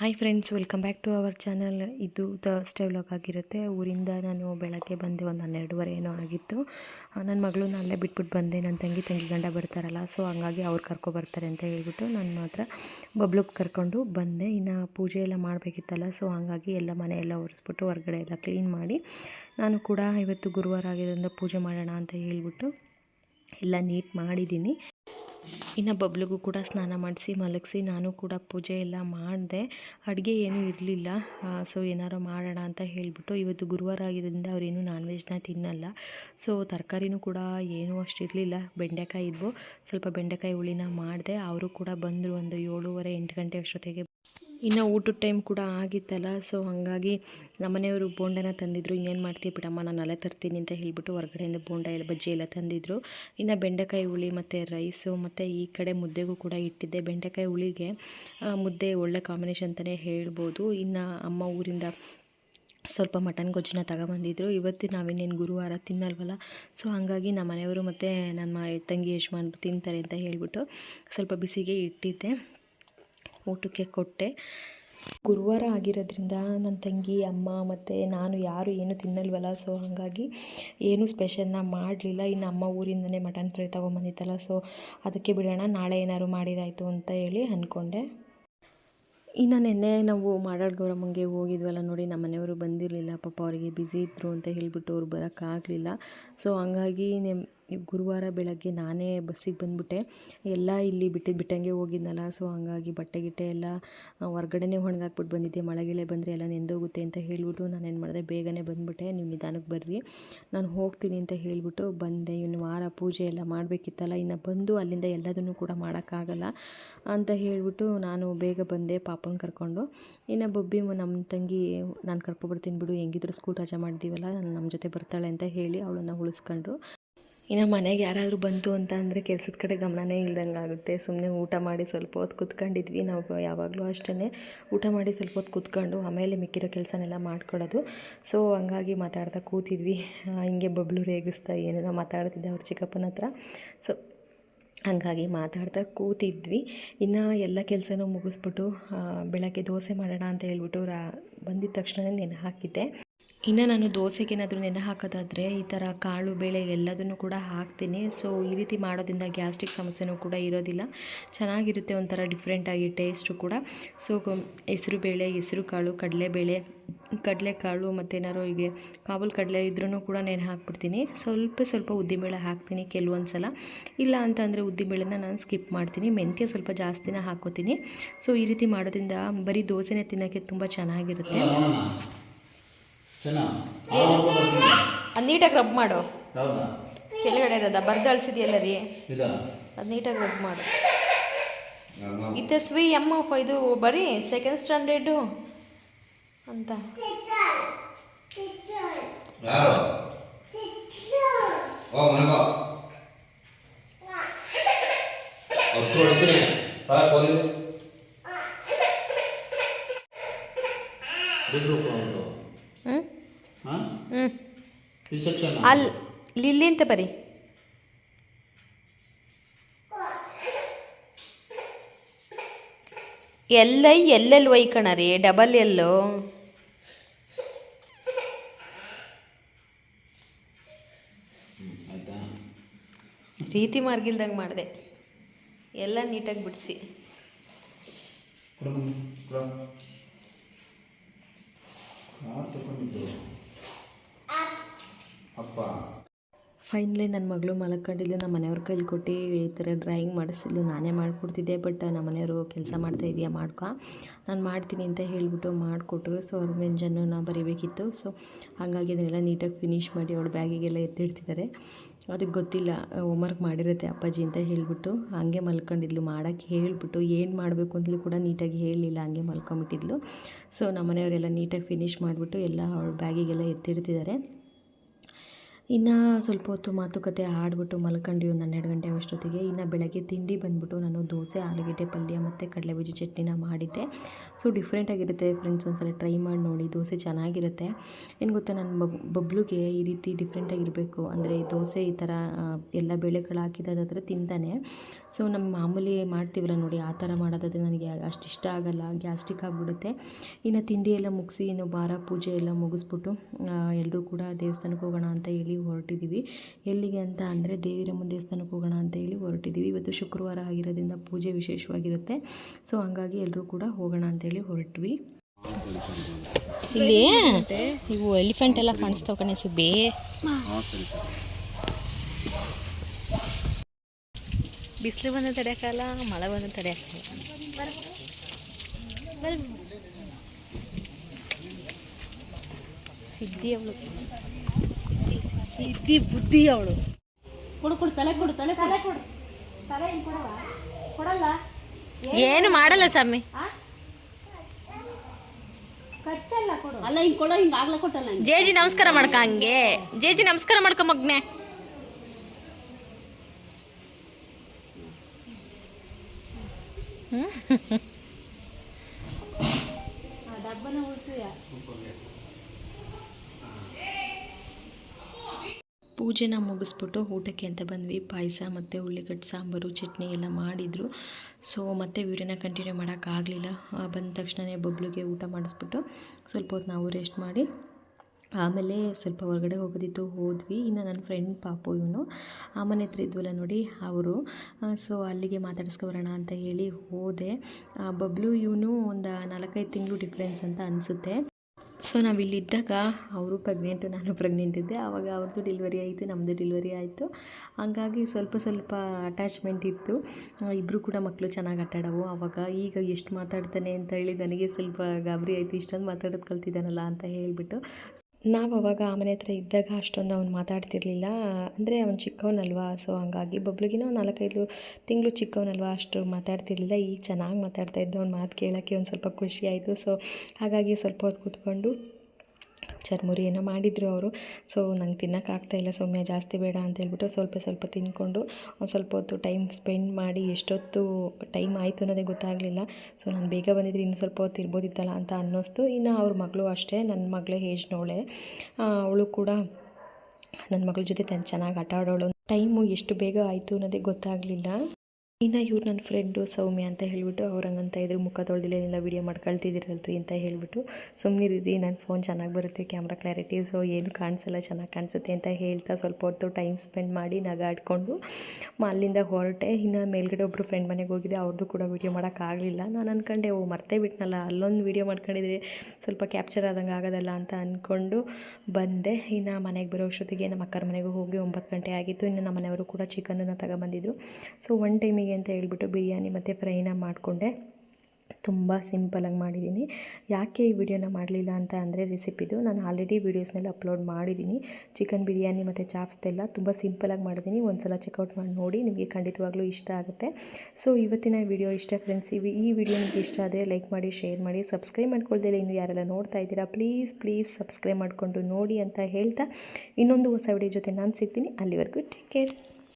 Hi friends welcome back to our channel ಇದು Thursday vlog ಆಗಿರುತ್ತೆ. ಊರಿಂದ ನಾನು ಬೆಳಗ್ಗೆ ಬಂದೆ ಒಂದು ಹನ್ನೆರಡುವರೆ ಏನೋ ಆಗಿತ್ತು ನನ್ನ ಮಗಳು ಅಲ್ಲೇ ಬಿಟ್ಬಿಟ್ಟು ಬಂದೆ. ನನ್ನ ತಂಗಿ ತಂಗಿ ಗಂಡ ಬರ್ತಾರಲ್ಲ ಸೊ ಹಂಗಾಗಿ ಅವ್ರು ಕರ್ಕೊಬರ್ತಾರೆ ಅಂತ ಹೇಳ್ಬಿಟ್ಟು ನಾನು ಮಾತ್ರ ಬಬ್ಲುಗೆ ಕರ್ಕೊಂಡು ಬಂದೆ. ಇನ್ನು ಪೂಜೆ ಎಲ್ಲ ಮಾಡಬೇಕಿತ್ತಲ್ಲ ಸೊ ಹಾಗಾಗಿ ಎಲ್ಲ ಮನೆ ಎಲ್ಲ ಒರೆಸ್ಬಿಟ್ಟು ಹೊರಗಡೆ ಎಲ್ಲ ಕ್ಲೀನ್ ಮಾಡಿ ನಾನು ಕೂಡ ಇವತ್ತು ಗುರುವಾರ ಆಗಿರೋದ್ರಿಂದ ಪೂಜೆ ಮಾಡೋಣ ಅಂತ ಹೇಳ್ಬಿಟ್ಟು ಎಲ್ಲ ನೀಟ್ ಮಾಡಿದ್ದೀನಿ. ಇನ್ನು ಬಬ್ಲಿಗೂ ಕೂಡ ಸ್ನಾನ ಮಾಡಿಸಿ ಮಲಗಿಸಿ, ನಾನು ಕೂಡ ಪೂಜೆ ಎಲ್ಲ ಮಾಡಿದೆ. ಅಡುಗೆ ಏನೂ ಇರಲಿಲ್ಲ. ಸೊ ಏನಾರು ಮಾಡೋಣ ಅಂತ ಹೇಳಿಬಿಟ್ಟು ಇವತ್ತು ಗುರುವಾರ ಆಗಿರೋದ್ರಿಂದ ಅವರೇನು ನಾನ್ ವೆಜ್ನ ತಿನ್ನಲ್ಲ. ಸೊ ತರಕಾರಿನೂ ಕೂಡ ಏನೂ ಅಷ್ಟು ಇರಲಿಲ್ಲ. ಬೆಂಡೆಕಾಯಿ ಇದ್ವು. ಸ್ವಲ್ಪ ಬೆಂಡೆಕಾಯಿ ಹುಳಿನ ಮಾಡಿದೆ. ಅವರು ಕೂಡ ಬಂದರು ಒಂದು ಏಳೂವರೆ ಎಂಟು ಗಂಟೆ ಅಷ್ಟೊತ್ತಿಗೆ ಇನ್ನು ಊಟದ ಟೈಮ್ ಕೂಡ ಆಗಿತ್ತಲ್ಲ ಸೊ ಹಾಗಾಗಿ ನಮ್ಮನೆಯವರು ಬೋಂಡನ ತಂದಿದ್ರು. ಇನ್ನೇನು ಮಾಡ್ತೀವಿ ಬಿಡಮ್ಮ, ನಾನು ಅಲ್ಲೇ ತರ್ತೀನಿ ಅಂತ ಹೇಳಿಬಿಟ್ಟು ಹೊರಗಡೆಯಿಂದ ಬೋಂಡ ಎಲ್ಲ ಬಜ್ಜಿ ಎಲ್ಲ ತಂದಿದ್ರು. ಇನ್ನು ಬೆಂಡೆಕಾಯಿ ಹುಳಿ ಮತ್ತು ರೈಸು ಮತ್ತು ಈ ಕಡೆ ಮುದ್ದೆಗೂ ಕೂಡ ಇಟ್ಟಿದ್ದೆ. ಬೆಂಡೆಕಾಯಿ ಹುಳಿಗೆ ಮುದ್ದೆ ಒಳ್ಳೆ ಕಾಂಬಿನೇಷನ್ ಅಂತಲೇ ಹೇಳ್ಬೋದು. ಇನ್ನು ಅಮ್ಮ ಊರಿಂದ ಸ್ವಲ್ಪ ಮಟನ್ ಗೊಜ್ಜನ್ನ ತಗೊಬಂದಿದ್ರು. ಇವತ್ತು ನಾವಿನ್ನೇನು ಗುರುವಾರ ತಿನ್ನಲ್ವಲ್ಲ ಸೊ ಹಾಗಾಗಿ ನಮ್ಮ ಮನೆಯವರು ಮತ್ತು ನಮ್ಮ ತಂಗಿ ಯಜಮಾನರು ತಿಂತಾರೆ ಅಂತ ಹೇಳಿಬಿಟ್ಟು ಸ್ವಲ್ಪ ಬಿಸಿಗೆ ಇಟ್ಟಿದ್ದೆ. ಊಟಕ್ಕೆ ಕೊಟ್ಟೆ. ಗುರುವಾರ ಆಗಿರೋದ್ರಿಂದ ನನ್ನ ತಂಗಿ, ಅಮ್ಮ ಮತ್ತು ನಾನು ಯಾರು ಏನು ತಿನ್ನಲ್ವಲ್ಲ ಸೊ ಹಾಗಾಗಿ ಏನು ಸ್ಪೆಷಲ್ನ ಮಾಡಲಿಲ್ಲ. ಇನ್ನು ಅಮ್ಮ ಊರಿಂದನೇ ಮಟನ್ ಫ್ರೈ ತೊಗೊಂಬಂದಿತ್ತಲ್ಲ ಸೊ ಅದಕ್ಕೆ ಬಿಡೋಣ, ನಾಳೆ ಏನಾದ್ರು ಮಾಡಿರಾಯಿತು ಅಂತ ಹೇಳಿ ಅಂದ್ಕೊಂಡೆ. ಇನ್ನು ನಿನ್ನೆ ನಾವು ಮಾಡಾಳ್ ಗೌರಮ್ಮಂಗೆ ಹೋಗಿದ್ವಲ್ಲ ನೋಡಿ, ನಮ್ಮ ಮನೆಯವರು ಬಂದಿರಲಿಲ್ಲ, ಪಾಪ ಅವರಿಗೆ ಬ್ಯುಸಿ ಇದ್ದರು ಅಂತ ಹೇಳಿಬಿಟ್ಟು ಅವ್ರು ಬರೋಕ್ಕಾಗಲಿಲ್ಲ. ಸೊ ಹಂಗಾಗಿ ನೆಮ್ ಗುರುವಾರ ಬೆಳಗ್ಗೆ ನಾನೇ ಬಸ್ಸಿಗೆ ಬಂದುಬಿಟ್ಟೆ. ಎಲ್ಲ ಇಲ್ಲಿ ಬಿಟ್ಟಿದ್ದು ಬಿಟ್ಟಂಗೆ ಹೋಗಿದ್ನಲ್ಲ ಸೊ ಹಂಗಾಗಿ ಬಟ್ಟೆ ಗಿಟ್ಟೆ ಎಲ್ಲ ಹೊರ್ಗಡೆನೇ ಒಣಗಾಕ್ಬಿಟ್ಟು ಬಂದಿದ್ದೆ. ಮಳೆ ಗಿಳೆ ಬಂದರೆ ಎಲ್ಲ ನೆಂದೋಗುತ್ತೆ ಅಂತ ಹೇಳಿಬಿಟ್ಟು ನಾನು ಏನು ಮಾಡಿದೆ, ಬೇಗನೆ ಬಂದುಬಿಟ್ಟೆ. ನೀವು ನಿಧಾನಕ್ಕೆ ಬರ್ರಿ. ನಾನು ಹೋಗ್ತೀನಿ ಅಂತ ಹೇಳಿಬಿಟ್ಟು ಬಂದೆ. ಇನ್ನು ವಾರ ಪೂಜೆ ಎಲ್ಲ ಮಾಡಬೇಕಿತ್ತಲ್ಲ, ಇನ್ನು ಬಂದು ಅಲ್ಲಿಂದ ಎಲ್ಲದನ್ನು ಕೂಡ ಮಾಡೋಕ್ಕಾಗಲ್ಲ ಅಂತ ಹೇಳಿಬಿಟ್ಟು ನಾನು ಬೇಗ ಬಂದೆ ಪಾಪನ ಕರ್ಕೊಂಡು. ಇನ್ನು ಬೊಬ್ಬಿ ನಮ್ಮ ತಂಗಿ ನಾನು ಕರ್ಕೊಬರ್ತೀನಿ ಬಿಡು, ಹೆಂಗಿದ್ರು ಸ್ಕೂಲ್ ರಜೆ ಮಾಡಿದ್ದೀವಲ್ಲ ನಮ್ಮ ಜೊತೆ ಬರ್ತಾಳೆ ಅಂತ ಹೇಳಿ ಅವಳನ್ನು ಉಳಿಸ್ಕೊಂಡ್ರು. ಇನ್ನು ಮನೆಗೆ ಯಾರಾದರೂ ಬಂತು ಅಂತ ಅಂದರೆ ಕೆಲಸದ ಕಡೆ ಗಮನನೇ ಇಲ್ದಂಗೆ ಆಗುತ್ತೆ. ಸುಮ್ಮನೆ ಊಟ ಮಾಡಿ ಸ್ವಲ್ಪ ಹೊತ್ತು ಕೂತ್ಕೊಂಡಿದ್ವಿ. ನಾವು ಯಾವಾಗಲೂ ಅಷ್ಟೇ ಊಟ ಮಾಡಿ ಸ್ವಲ್ಪ ಹೊತ್ತು ಕೂತ್ಕೊಂಡು ಆಮೇಲೆ ಮಿಕ್ಕಿರೋ ಕೆಲಸನೆಲ್ಲ ಮಾಡ್ಕೊಳ್ಳೋದು ಸೊ, ಹಂಗಾಗಿ ಮಾತಾಡ್ತಾ ಕೂತಿದ್ವಿ. ಹಿಂಗೆ ಬಬ್ಲು ರೇಗಿಸ್ತಾ ಏನೇನೋ ಮಾತಾಡ್ತಿದ್ದೆ ಅವ್ರ ಚಿಕ್ಕಪ್ಪನ ಹತ್ರ. ಸೊ, ಹಾಗಾಗಿ ಮಾತಾಡ್ತಾ ಕೂತಿದ್ವಿ. ಇನ್ನು ಎಲ್ಲ ಕೆಲಸನೂ ಮುಗಿಸ್ಬಿಟ್ಟು ಬೆಳಗ್ಗೆ ದೋಸೆ ಮಾಡೋಣ ಅಂತ ಹೇಳ್ಬಿಟ್ಟು ರಾ ಬಂದಿದ ತಕ್ಷಣ ನೆನೆ ಹಾಕಿದ್ದೆ ಇನ್ನು ನಾನು ದೋಸೆಗೆ ಏನಾದರೂ ನೆನೆ ಹಾಕೋದಾದರೆ ಈ ಥರ ಕಾಳು, ಬೇಳೆ ಎಲ್ಲದನ್ನು ಕೂಡ ಹಾಕ್ತೀನಿ. ಸೊ ಈ ರೀತಿ ಮಾಡೋದ್ರಿಂದ ಗ್ಯಾಸ್ಟ್ರಿಕ್ ಸಮಸ್ಯೆನೂ ಕೂಡ ಇರೋದಿಲ್ಲ. ಚೆನ್ನಾಗಿರುತ್ತೆ ಒಂಥರ ಡಿಫ್ರೆಂಟಾಗಿ ಟೇಸ್ಟು ಕೂಡ. ಸೊ ಹೆಸರು ಬೇಳೆ, ಹೆಸರು ಕಾಳು ಕಡಲೆಬೇಳೆ ಕಡಲೆಕಾಳು ಮತ್ತು ಏನಾರು ಹೀಗೆ ಕಾಬೂಲ್ ಕಡಲೆ ಇದ್ರೂ ಕೂಡ ನೆನೆ ಹಾಕ್ಬಿಡ್ತೀನಿ. ಸ್ವಲ್ಪ ಸ್ವಲ್ಪ ಉದ್ದಿಬೇಳೆ ಹಾಕ್ತೀನಿ ಕೆಲವೊಂದು ಸಲ ಇಲ್ಲ ಅಂತಂದರೆ ಉದ್ದಿಬೇಳೆನ ನಾನು ಸ್ಕಿಪ್ ಮಾಡ್ತೀನಿ. ಮೆಂತ್ಯ ಸ್ವಲ್ಪ ಜಾಸ್ತಿನ ಹಾಕೋತೀನಿ. ಸೊ ಈ ರೀತಿ ಮಾಡೋದ್ರಿಂದ ಬರೀ ದೋಸೆನೇ ತಿನ್ನೋಕ್ಕೆ ತುಂಬ ಚೆನ್ನಾಗಿರುತ್ತೆ. ಅದು ನೀಟಾಗಿ ರಬ್ ಮಾಡು. ಹೌದಾ? ಕೆಳಗಡೆ ಇರೋದ ಬರ್ದಳ್ಸಿದೆಯಲ್ಲ ರೀ? ಅದು ನೀಟಾಗಿ ರಬ್ ಮಾಡು. ಇತ್ತ ಸ್ವಿ ಎಂ ಆಫ್ ಇದು ಬರೀ ಸೆಕೆಂಡ್ ಸ್ಟ್ಯಾಂಡರ್ಡು ಅಂತ. ಉಂಟು ಅಲ್ಲಿ ಲಿಲ್ಲಿ ಅಂತ ಬರಿ. ಎಲ್ ಬರೀ ಎಲ್ಲೈ ಎಲ್ಲೆಲ್ಲಿ ವೈ ರೀ ಡಬಲ್ ಎಲ್ ಆಯ್ತಾ? ರೀತಿ ಮಾರ್ಗಿಲ್ದಂಗೆ ಮಾಡಿದೆ. ಎಲ್ಲ ನೀಟಾಗಿ ಬಿಡಿಸಿ ಕೊಡು ಮಮ್ಮಿ, ಕೊಡು. ಯಾರು ತಗೊಂಡಿದ್ದು ಅಪ್ಪ. ಫೈನಲಿ ನನ್ನ ಮಗಳು ಮಲಕೊಂಡಿದ್ಲು, ನಮ್ಮ ಮನೆಯವ್ರ ಕೈಲಿ ಕೊಟ್ಟು ಈ ಥರ ಡ್ರಾಯಿಂಗ್ ಮಾಡಿಸಿದ್ಲು, ನಾನೇ ಮಾಡಿಕೊಡ್ತಿದ್ದೆ ಬಟ್ ನಮ್ಮ ಮನೆಯವರು ಕೆಲಸ ಮಾಡ್ತಾ ಇದೆಯಾ ಮಾಡ್ಕೊ. ನಾನು ಮಾಡ್ತೀನಿ ಅಂತ ಹೇಳಿಬಿಟ್ಟು ಮಾಡಿಕೊಟ್ರು ಸೊ ಅವ್ರ ಮೆಂಜನ್ನು ನಾ ಬರಿಬೇಕಿತ್ತು ಸೊ ಹಾಗಾಗಿ ಅದನ್ನೆಲ್ಲ ನೀಟಾಗಿ ಫಿನಿಷ್ ಮಾಡಿ ಅವಳ ಬ್ಯಾಗಿಗೆಲ್ಲ ಎತ್ತಿಡ್ತಿದ್ದಾರೆ. ಅದಕ್ಕೆ ಗೊತ್ತಿಲ್ಲ ಹೋಮ್ವರ್ಕ್ ಮಾಡಿರುತ್ತೆ ಅಪ್ಪಾಜಿ ಅಂತ ಹೇಳಿಬಿಟ್ಟು, ಹಾಗೆ ಮಲ್ಕೊಂಡಿದ್ಲು, ಮಾಡೋಕ್ಕೆ ಹೇಳಿಬಿಟ್ಟು ಏನು ಮಾಡಬೇಕು ಅಂತಲೂ ಕೂಡ ನೀಟಾಗಿ ಹೇಳಲಿಲ್ಲ, ಹಂಗೆ ಮಲ್ಕೊಂಬಿಟ್ಟಿದ್ಲು ಸೊ ನಮ್ಮ ಮನೆಯವರೆಲ್ಲ ನೀಟಾಗಿ ಫಿನಿಷ್ ಮಾಡಿಬಿಟ್ಟು ಎಲ್ಲ ಅವಳ ಬ್ಯಾಗಿಗೆಲ್ಲ ಎತ್ತಿಡ್ತಿದ್ದಾರೆ. ಇನ್ನು ಸ್ವಲ್ಪ ಹೊತ್ತು ಮಾತುಕತೆ ಆಡ್ಬಿಟ್ಟು ಮಲ್ಕೊಂಡು ಒಂದು ಹನ್ನೆರಡು ಗಂಟೆ ಅಷ್ಟೊತ್ತಿಗೆ ಇನ್ನು ಬೆಳಗ್ಗೆ ತಿಂಡಿ ಬಂದ್ಬಿಟ್ಟು ನಾನು ದೋಸೆ, ಆಲೂಗೆಡ್ಡೆ ಪಲ್ಯ ಮತ್ತು ಕಡಲೆಬೀಜ ಚಟ್ನಿನ ಮಾಡಿದ್ದೆ. ಸೊ ಡಿಫ್ರೆಂಟಾಗಿರುತ್ತೆ ಫ್ರೆಂಡ್ಸ್ ಒಂದ್ಸಲ ಟ್ರೈ ಮಾಡಿ ನೋಡಿ, ದೋಸೆ ಚೆನ್ನಾಗಿರುತ್ತೆ. ಏನು ಗೊತ್ತಾ ನನ್ನ ಬಬ್, ಬಬ್ಲುಗೆ ಈ ರೀತಿ ಡಿಫ್ರೆಂಟಾಗಿರಬೇಕು ಅಂದರೆ ದೋಸೆ ಈ ಥರ ಎಲ್ಲ ಬೇಳೆಗಳು ಹಾಕಿದಾದ್ರೆ ತಿಂತಾನೆ. ಸೊ ನಮ್ಮ ಮಾಮೂಲಿ ಮಾಡ್ತೀವಲ್ಲ ನೋಡಿ ಆ ಥರ ಮಾಡೋದಾದ್ರೆ ನನಗೆ ಅಷ್ಟು ಇಷ್ಟ ಆಗಲ್ಲ ಗ್ಯಾಸ್ಟ್ರಿಕ್ ಆಗಿಬಿಡುತ್ತೆ. ಇನ್ನು ತಿಂಡಿ ಎಲ್ಲ ಮುಗಿಸಿ ಇನ್ನು ಬಾರ ಪೂಜೆ ಎಲ್ಲ ಮುಗಿಸ್ಬಿಟ್ಟು ಎಲ್ಲರೂ ಕೂಡ ದೇವಸ್ಥಾನಕ್ಕೆ ಹೋಗೋಣ ಅಂತ ಹೇಳಿ ಹೊರಟಿದ್ದೀವಿ. ಎಲ್ಲಿಗೆ ಅಂತ ಅಂದರೆ ದೇವಿರಮ್ಮ ದೇವಸ್ಥಾನಕ್ಕೆ ಹೋಗೋಣ ಅಂತ ಹೇಳಿ ಹೊರಟಿದ್ದೀವಿ. ಇವತ್ತು ಶುಕ್ರವಾರ ಆಗಿರೋದ್ರಿಂದ ಪೂಜೆ ವಿಶೇಷವಾಗಿರುತ್ತೆ. ಸೊ ಹಂಗಾಗಿ ಎಲ್ಲರೂ ಕೂಡ ಹೋಗೋಣ ಅಂತೇಳಿ ಹೊರಟ್ವಿ. ಇಲ್ಲಿ? ಇವು ಎಲಿಫೆಂಟ್ ಎಲ್ಲ ಕಾಣಿಸ್ತಾವ ಕಣೆ ಸುಬ್ಬಿ. ಬಿಸಿಲು ಬಂದ ತಡೆಯೋಕ್ಕಲ್ಲ ಮಳೆ ಬಂದ ತಡೆಯೋಕ್ಕಲ್ಲ. ಸಿದ್ಧಿ ಅವಳು ಸಿದ್ಧಿ ಬುದ್ಧಿ ಅವಳು ಕೊಡು ಕೊಡು ತಲೆ ಕೊಡು ತಲೆ ತಲೆ ಕೊಡು. ತಲೆ ಏನು ಕೊಡವ ಕೊಡಲ್ಲ? ಏನು? ಮಾಡಲ್ಲ ಸ್ವಾಮಿ. ಕಚ್ಚಲ್ಲ ಕೊಡು. ಅಲ್ಲ ಹಿಂಗೆ ಕೊಡೋ ಹಿಂಗೆ ಆಗ್ಲಾ ಕೊಟ್ಟಲ್ಲ. ಜೇಜಿ ನಮಸ್ಕಾರ ಮಾಡ್ಕ ಹಂಗೆ. ಜೇಜಿ ನಮಸ್ಕಾರ ಮಾಡ್ಕ ಮಗ್ನೆ. ಪೂಜೆನ ಮುಗಿಸ್ಬಿಟ್ಟು ಊಟಕ್ಕೆ ಅಂತ ಬಂದ್ವಿ. ಪಾಯಸ ಮತ್ತು ಉಳ್ಳಿಗಡ್ಡೆ, ಸಾಂಬಾರು, ಚಟ್ನಿ ಎಲ್ಲ ಮಾಡಿದರು. ಸೊ ಮತ್ತೆ ವೀಡಿಯೋನ ಕಂಟಿನ್ಯೂ ಮಾಡೋಕ್ಕಾಗಲಿಲ್ಲ ಬಂದ ತಕ್ಷಣವೇ ಬಬ್ಲುಗೆ ಊಟ ಮಾಡಿಸ್ಬಿಟ್ಟು ಸ್ವಲ್ಪ ಹೊತ್ತು ನಾವು ರೆಸ್ಟ್ ಮಾಡಿ ಆಮೇಲೆ ಸ್ವಲ್ಪ ಹೊರಗಡೆ ಹೋಗೋದಿತ್ತು. ಹೋದ್ವಿ. ಇನ್ನು ನನ್ನ ಫ್ರೆಂಡ್ ಪಾಪು ಇವನು. ಆ, ಮನೆ ಹತ್ರ ಇದ್ವಲ್ಲ ನೋಡಿ ಅವರು. ಸೊ ಅಲ್ಲಿಗೆ ಮಾತಾಡಿಸ್ಕೊಬರೋಣ ಅಂತ ಹೇಳಿ ಹೋದೆ. ಬಬ್ಲು ಇವನು ಒಂದು ನಾಲ್ಕೈದು ತಿಂಗಳು ಡಿಫ್ರೆನ್ಸ್ ಅಂತ ಅನಿಸುತ್ತೆ. ಸೊ ನಾವಿಲ್ಲಿದ್ದಾಗ ಅವರು ಪ್ರೆಗ್ನೆಂಟು ನಾನು ಪ್ರೆಗ್ನೆಂಟ್ ಇದ್ದೆ. ಆವಾಗ ಅವ್ರದ್ದು ಡೆಲಿವರಿ ಆಯಿತು ನಮ್ಮದು ಡೆಲಿವರಿ ಆಯಿತು. ಹಂಗಾಗಿ ಸ್ವಲ್ಪ ಸ್ವಲ್ಪ ಅಟ್ಯಾಚ್ಮೆಂಟ್ ಇತ್ತು. ಇಬ್ಬರು ಕೂಡ ಮಕ್ಕಳು ಚೆನ್ನಾಗಿ ಆಟಾಡವು ಆವಾಗ ಈಗ ಎಷ್ಟು ಮಾತಾಡ್ತಾನೆ ಅಂತ ಹೇಳಿ ನನಗೆ ಸ್ವಲ್ಪ ಗಾಬರಿ ಆಯಿತು. ಇಷ್ಟೊಂದು ಮಾತಾಡೋದು ಕಲ್ತಿದ್ದಾನಲ್ಲ ಅಂತ ಹೇಳಿಬಿಟ್ಟು. ನಾವು ಅವಾಗ ಆ ಮನೆ ಹತ್ರ ಇದ್ದಾಗ ಅಷ್ಟೊಂದು ಅವ್ನು ಮಾತಾಡ್ತಿರ್ಲಿಲ್ಲ. ಅಂದರೆ ಅವ್ನು ಚಿಕ್ಕವನಲ್ವಾ ಸೊ ಹಂಗಾಗಿ ಬಬ್ಲುಗಿನ ಒಂದು ನಾಲ್ಕೈದು ತಿಂಗಳು ಚಿಕ್ಕವನಲ್ವಾ, ಅಷ್ಟು ಮಾತಾಡ್ತಿರ್ಲಿಲ್ಲ. ಈಗ ಚೆನ್ನಾಗಿ ಮಾತಾಡ್ತಾ ಇದ್ದ ಅವ್ನ ಮಾತು ಕೇಳೋಕ್ಕೆ ಒಂದು ಸ್ವಲ್ಪ ಖುಷಿ ಆಯಿತು. ಸೊ ಹಾಗಾಗಿ ಸ್ವಲ್ಪ ಹೊತ್ತು ಕೂತ್ಕೊಂಡು ಚರ್ಮುರಿ ಏನೋ ಮಾಡಿದರು ಅವರು. ಸೊ ನಂಗೆ ತಿನ್ನೋಕ್ಕಾಗ್ತಾಯಿಲ್ಲ ಸೌಮ್ಯ, ಜಾಸ್ತಿ ಬೇಡ ಅಂತ ಹೇಳ್ಬಿಟ್ಟು ಸ್ವಲ್ಪ ಸ್ವಲ್ಪ ತಿಂದ್ಕೊಂಡು ಒಂದು ಸ್ವಲ್ಪ ಹೊತ್ತು ಟೈಮ್ ಸ್ಪೆಂಡ್ ಮಾಡಿ ಎಷ್ಟೊತ್ತು ಟೈಮ್ ಆಯಿತು ಅನ್ನೋದೇ ಗೊತ್ತಾಗಲಿಲ್ಲ. ಸೊ ನಾನು ಬೇಗ ಬಂದಿದ್ರೆ ಇನ್ನು ಸ್ವಲ್ಪ ಹೊತ್ತು ಇರ್ಬೋದಿತ್ತಲ್ಲ ಅಂತ ಅನ್ನಿಸ್ತು. ಇನ್ನು ಅವ್ರ ಮಗಳು ಅಷ್ಟೇ ನನ್ನ ಮಗಳೇ ಏಜ್ನವಳೆ ಅವಳು ಕೂಡ ನನ್ನ ಮಗಳ ಜೊತೆ ತಾನು ಚೆನ್ನಾಗಿ ಆಟ ಆಡೋಳು. ಟೈಮು ಎಷ್ಟು ಬೇಗ ಆಯಿತು ಅನ್ನೋದೇ ಗೊತ್ತಾಗಲಿಲ್ಲ. ಇನ್ನು ಇವ್ರು ನನ್ನ ಫ್ರೆಂಡು ಸೌಮ್ಯ ಅಂತ ಹೇಳಿಬಿಟ್ಟು ಅವ್ರು ಹಂಗಂತ ಇದ್ರು, ಮುಖ ತೊಳೆದಿಲ್ಲ, ಏನಿಲ್ಲ ವೀಡಿಯೋ ಮಾಡ್ಕೊಳ್ತಿದ್ದೀರಲ್ರಿ ಅಂತ ಹೇಳಿಬಿಟ್ಟು ಸುಮ್ಮನಿರಿ ನನ್ನ ಫೋನ್ ಚೆನ್ನಾಗಿ ಬರುತ್ತೆ ಕ್ಯಾಮ್ರಾ ಕ್ಲಾರಿಟಿ ಸೊ ಏನು ಕಾಣಿಸಲ್ಲ, ಚೆನ್ನಾಗಿ ಕಾಣಿಸುತ್ತೆ ಅಂತ ಹೇಳ್ತಾ ಸ್ವಲ್ಪ ಹೊತ್ತು ಟೈಮ್ ಸ್ಪೆಂಡ್ ಮಾಡಿ ನಗಾಡ್ಕೊಂಡು ಅಲ್ಲಿಂದ ಹೊರಟೆ. ಇನ್ನು ಮೇಲ್ಗಡೆ ಒಬ್ಬರು ಫ್ರೆಂಡ್ ಮನೆಗೆ ಹೋಗಿದ್ದೆ ಅವ್ರದ್ದು ಕೂಡ ವೀಡಿಯೋ ಮಾಡೋಕ್ಕಾಗಲಿಲ್ಲ ನಾನು ಅಂದ್ಕೊಂಡೆ ಓ, ಮರ್ತೇ ಬಿಟ್ನಲ್ಲ, ಅಲ್ಲೊಂದು ವೀಡಿಯೋ ಮಾಡ್ಕೊಂಡಿದ್ರೆ ಸ್ವಲ್ಪ ಕ್ಯಾಪ್ಚರ್ ಆದಂಗೆ ಆಗೋದಲ್ಲ ಅಂತ ಅಂದ್ಕೊಂಡು ಬಂದೆ. ಇನ್ನು ಮನೆಗೆ ಬರೋ ಅಷ್ಟೊತ್ತಿಗೆ ನಮ್ಮ ಅಕ್ಕರ ಮನೆಗೆ ಹೋಗಿ ಒಂಬತ್ತು ಗಂಟೆ ಆಗಿತ್ತು. ಇನ್ನು ನಮ್ಮ ಮನೆಯವರು ಕೂಡ ಚಿಕನನ್ನು ತಗೊಂಬಂದಿದ್ರು. ಸೊ ಒನ್ ಟೈಮಿಗೆ ಅಂತ ಹೇಳ್ಬಿಟ್ಟು ಬಿರಿಯಾನಿ ಮತ್ತು ಫ್ರೈನ ಮಾಡಿಕೊಂಡೆ. ತುಂಬ ಸಿಂಪಲಾಗಿ ಮಾಡಿದ್ದೀನಿ. ಯಾಕೆ ಈ ವಿಡಿಯೋನ ಮಾಡಲಿಲ್ಲ ಅಂತ ಅಂದರೆ ರೆಸಿಪಿದು ನಾನು ಆಲ್ರೆಡಿ ವೀಡಿಯೋಸ್ನೆಲ್ಲ ಅಪ್ಲೋಡ್ ಮಾಡಿದ್ದೀನಿ. ಚಿಕನ್ ಬಿರಿಯಾನಿ ಮತ್ತು ಚಾಪ್ಸ್ದೆಲ್ಲ ತುಂಬ ಸಿಂಪಲಾಗಿ ಮಾಡಿದ್ದೀನಿ. ಒಂದು ಸಲ ಚೆಕ್ಔಟ್ ಮಾಡಿ ನೋಡಿ, ನಿಮಗೆ ಖಂಡಿತವಾಗ್ಲೂ ಇಷ್ಟ ಆಗುತ್ತೆ. ಸೊ, ಇವತ್ತಿನ ವಿಡಿಯೋ ಇಷ್ಟ ಫ್ರೆಂಡ್ಸ್ ಇವಿ ಈ ವಿಡಿಯೋ ನಿಮಗೆ ಇಷ್ಟ ಆದರೆ ಲೈಕ್ ಮಾಡಿ ಶೇರ್ ಮಾಡಿ ಸಬ್ಸ್ಕ್ರೈಬ್ ಮಾಡ್ಕೊಳ್ದಿಲ್ಲ ಇನ್ನು ಯಾರೆಲ್ಲ ನೋಡ್ತಾ ಇದ್ದೀರಾ ಪ್ಲೀಸ್ ಪ್ಲೀಸ್ ಸಬ್ಸ್ಕ್ರೈಬ್ ಮಾಡಿಕೊಂಡು ನೋಡಿ ಅಂತ ಹೇಳ್ತಾ ಇನ್ನೊಂದು ಹೊಸ ವಿಡಿಯೋ ಜೊತೆ ನಾನು ಸಿಗ್ತೀನಿ. ಅಲ್ಲಿವರೆಗೂ ಟೇಕ್ ಕೇರ್